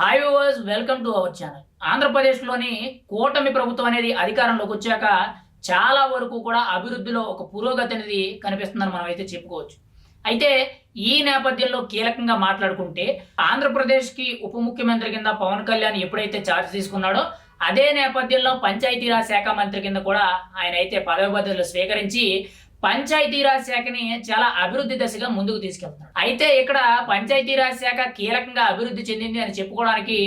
Hi viewers welcome to our channel ఆంధ్రప్రదేశ్లోని కూటమి ప్రభుత్వం అనేది అధికారంలోకి వచ్చాక చాలా వరకు కూడా అభివృద్ధిలో ఒక పురోగతి అనేది కనిపిస్తుందని మనం అయితే చెప్పుకోవచ్చు. అయితే ఈ నేపథ్యంలో కీలకంగా మాట్లాడుకుంటే ఆంధ్రప్రదేశ్కి ఉప ముఖ్యమంత్రి కింద పవన్ కళ్యాణ్ ఎప్పుడైతే ఛార్జ్ తీసుకున్నాడో అదే నేపథ్యంలో పంచాయతీరాజ్ శాఖ మంత్రి కింద కూడా ఆయన అయితే పదవి బదులు స్వీకరించి పంచాయతీరాజ్ శాఖని చాలా అభివృద్ధి దశగా ముందుకు తీసుకెళ్తున్నారు. అయితే ఇక్కడ పంచాయతీరాజ్ శాఖ కీలకంగా అభివృద్ధి చెందింది అని చెప్పుకోవడానికి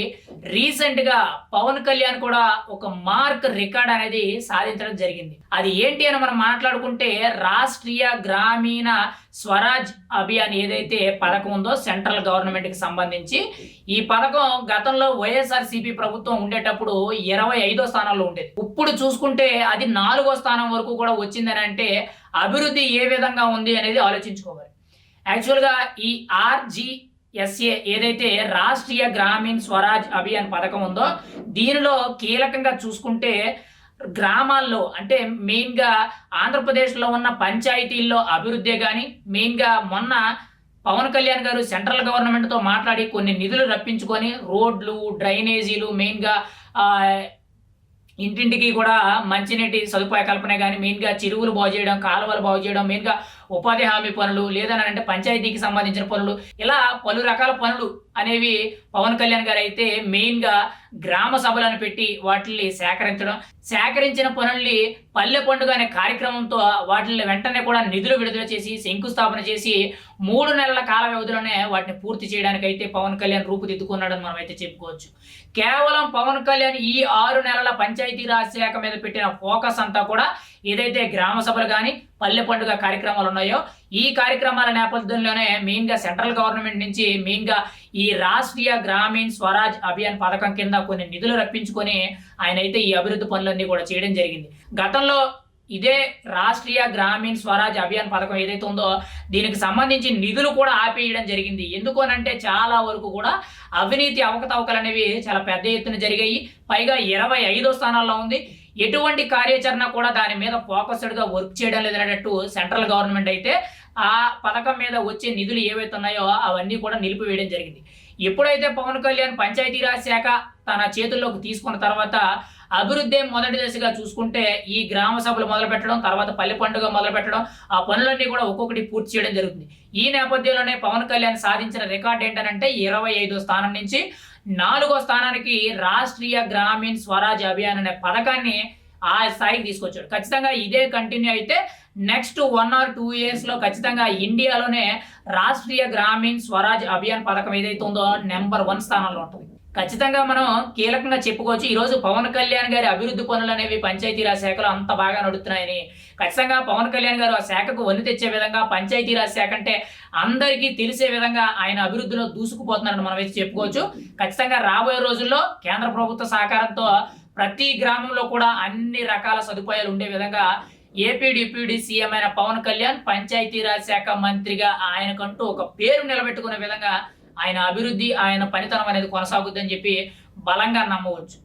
రీసెంట్గా పవన్ కళ్యాణ్ కూడా ఒక మార్క్ రికార్డ్ అనేది సాధించడం జరిగింది. అది ఏంటి అని మనం మాట్లాడుకుంటే రాష్ట్రీయ గ్రామీణ స్వరాజ్ అభియాన్ ఏదైతే పథకం ఉందో సెంట్రల్ గవర్నమెంట్కి సంబంధించి ఈ పథకం గతంలో వైఎస్ఆర్ ప్రభుత్వం ఉండేటప్పుడు ఇరవై ఐదో స్థానంలో ఉండేది. ఇప్పుడు చూసుకుంటే అది నాలుగో స్థానం వరకు కూడా వచ్చిందని అంటే అభివృద్ధి ఏ విధంగా ఉంది అనేది ఆలోచించుకోవాలి. యాక్చువల్గా ఈ ఆర్జీఎస్ఏ ఏదైతే రాష్ట్రీయ గ్రామీణ స్వరాజ్ అభియాన్ పథకం ఉందో దీనిలో కీలకంగా చూసుకుంటే గ్రామాల్లో అంటే మెయిన్గా ఆంధ్రప్రదేశ్లో ఉన్న పంచాయతీల్లో అభివృద్ధి కానీ మెయిన్గా మొన్న పవన్ కళ్యాణ్ గారు సెంట్రల్ గవర్నమెంట్తో మాట్లాడి కొన్ని నిధులు రప్పించుకొని రోడ్లు డ్రైనేజీలు మెయిన్గా ఇంటింటికి కూడా మంచినీటి సదుపాయ కల్పన కానీ మెయిన్గా చెరువులు బాగు చేయడం కాలువలు బాగు చేయడం మెయిన్గా ఉపాధి హామీ పనులు లేదని అంటే పంచాయతీకి సంబంధించిన పనులు ఇలా పలు రకాల పనులు అనేవి పవన్ కళ్యాణ్ గారు అయితే మెయిన్గా గ్రామ సభలను పెట్టి వాటిని సేకరించడం. సేకరించిన పనుల్ని పల్లె పండుగ అనే కార్యక్రమంతో వాటిని వెంటనే కూడా నిధులు విడుదల చేసి శంకుస్థాపన చేసి మూడు నెలల కాల వ్యవధిలోనే వాటిని పూర్తి చేయడానికి అయితే పవన్ కళ్యాణ్ రూపుదిద్దుకున్నాడని మనం అయితే చెప్పుకోవచ్చు. కేవలం పవన్ కళ్యాణ్ ఈ ఆరు నెలల పంచాయతీరాజ్ శాఖ మీద పెట్టిన ఫోకస్ అంతా కూడా ఏదైతే గ్రామ సభలు కానీ పల్లె పండుగ కార్యక్రమాలు ఉన్నాయో ఈ కార్యక్రమాల నేపథ్యంలోనే మెయిన్గా సెంట్రల్ గవర్నమెంట్ నుంచి మెయిన్గా ఈ రాష్ట్రీయ గ్రామీణ స్వరాజ్ అభియాన్ పథకం కింద కొన్ని నిధులు రప్పించుకొని ఆయన అయితే ఈ అభివృద్ధి పనులన్నీ కూడా చేయడం జరిగింది. గతంలో ఇదే రాష్ట్రీయ గ్రామీణ స్వరాజ్ అభియాన్ పథకం ఏదైతే ఉందో దీనికి సంబంధించి నిధులు కూడా ఆపేయడం జరిగింది. ఎందుకు అనంటే చాలా వరకు కూడా అవినీతి అవకతవకలు అనేవి చాలా పెద్ద ఎత్తున జరిగాయి. పైగా ఇరవై ఐదో స్థానాల్లో ఉంది. ఎటువంటి కార్యాచరణ కూడా దాని మీద ఫోకస్డ్గా వర్క్ చేయడం లేదనేటట్టు సెంట్రల్ గవర్నమెంట్ అయితే ఆ పథకం మీద వచ్చే నిధులు ఏవైతే ఉన్నాయో అవన్నీ కూడా నిలిపివేయడం జరిగింది. ఎప్పుడైతే పవన్ కళ్యాణ్ పంచాయతీరాజ్ శాఖ తన చేతుల్లోకి తీసుకున్న తర్వాత అభివృద్ధి మొదటి దశగా చూసుకుంటే ఈ గ్రామ సభలు మొదలు పెట్టడం తర్వాత పల్లె పండుగ మొదలు పెట్టడం ఆ పనులన్నీ కూడా ఒక్కొక్కటి పూర్తి చేయడం జరుగుతుంది. ఈ నేపథ్యంలోనే పవన్ కళ్యాణ్ సాధించిన రికార్డ్ ఏంటంటే ఇరవై ఐదో స్థానం నుంచి నాలుగో స్థానానికి రాష్ట్రీయ గ్రామీణ స్వరాజ్ అభియాన్ అనే పథకాన్ని ఆ స్థాయికి తీసుకొచ్చాడు. ఖచ్చితంగా ఇదే కంటిన్యూ అయితే నెక్స్ట్ వన్ ఆర్ టూ ఇయర్స్లో ఖచ్చితంగా ఇండియాలోనే రాష్ట్రీయ గ్రామీణ స్వరాజ్ అభియాన్ పథకం ఏదైతే ఉందో నెంబర్ వన్ స్థానంలో ఉంటుంది. ఖచ్చితంగా మనం కీలకంగా చెప్పుకోవచ్చు. ఈరోజు పవన్ కళ్యాణ్ గారి అభివృద్ధి పనులు అనేవి పంచాయతీరాజ్ శాఖలో అంత బాగా నడుస్తున్నాయని ఖచ్చితంగా పవన్ కళ్యాణ్ గారు ఆ శాఖకు వన్ను తెచ్చే విధంగా పంచాయతీరాజ్ శాఖ అంటే అందరికీ తెలిసే విధంగా ఆయన అభివృద్ధిలో దూసుకుపోతున్నారని మనం అయితే చెప్పుకోవచ్చు. ఖచ్చితంగా రాబోయే రోజుల్లో కేంద్ర ప్రభుత్వ సహకారంతో ప్రతి గ్రామంలో కూడా అన్ని రకాల సదుపాయాలు ఉండే విధంగా ఏపీ డిప్యూటీ సీఎం అయిన పవన్ కళ్యాణ్ పంచాయతీరాజ్ శాఖ మంత్రిగా ఆయనకంటూ ఒక పేరు నిలబెట్టుకునే విధంగా ఆయన అభివృద్ధి ఆయన పనితనం అనేది కొనసాగుద్దని చెప్పి బలంగా నమ్మవచ్చు.